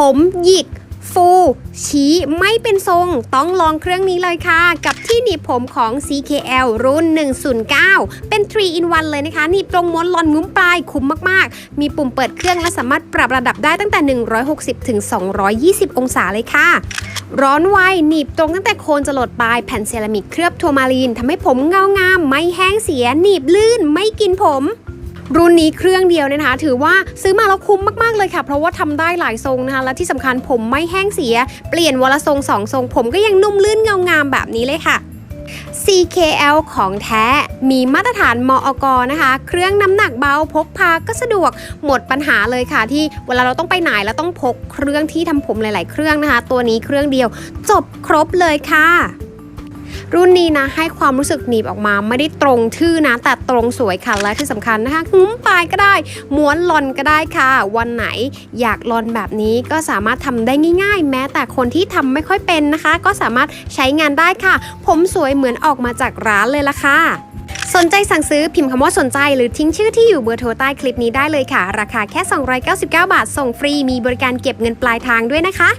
ผมหยิกฟูชี้ไม่เป็นทรงต้องลองเครื่องนี้เลยค่ะ กับที่หนีบผมของ CKL รุ่น 109 เป็น 3 in 1 เลยนะคะหนีบตรงม้วนลอนงุ้มปลายคุ้มมากๆ มีปุ่มเปิดเครื่องและสามารถปรับระดับได้ตั้งแต่ 160 ถึง 220 องศาเลยค่ะ ร้อนไวหนีบตรงตั้งแต่โคนจรดปลายแผ่นเซรามิกเคลือบทัวมาลีนทำให้ผมเงางามไม่แห้งเสียหนีบลื่นไม่กินผม รุ่นนี้เครื่องเดียวเนี่ยนะคะ ถือว่าซื้อมาแล้วคุ้มมากๆเลยค่ะ เพราะว่าทำได้หลายทรงนะคะ และที่สำคัญผมไม่แห้งเสีย เปลี่ยนวันละทรงสองทรง ผมก็ยังนุ่มลื่นเงางามแบบนี้เลยค่ะ CKL ของแท้ มีมาตรฐานมอกนะคะ เครื่องน้ำหนักเบาพกพาก็สะดวกหมดปัญหาเลยค่ะ ที่เวลาเราต้องไปไหนแล้วต้องพกเครื่องที่ทำผมหลาย ๆ เครื่องนะคะ ตัวนี้เครื่องเดียว จบครบเลยค่ะ รุ่นนี้นะให้ความรู้สึกหนีบออกมาไม่ได้ตรงทื่อนะแต่ตรงสวยค่ะและที่สำคัญนะคะงุ้มปลายก็ได้ ม้วนลอนก็ได้ค่ะ วันไหนอยากลอนแบบนี้ก็สามารถทำได้ง่าย ๆ แม้แต่คนที่ทำไม่ค่อยเป็นนะคะ ก็สามารถใช้งานได้ค่ะ ผมสวยเหมือนออกมาจากร้านเลยละค่ะสนใจสั่งซื้อพิมพ์คำว่าสนใจหรือทิ้งชื่อที่อยู่เบอร์โทรใต้คลิปนี้ได้เลยค่ะ ราคาแค่ 299 บาท ส่งฟรีมีบริการเก็บเงินปลายทางด้วยนะคะ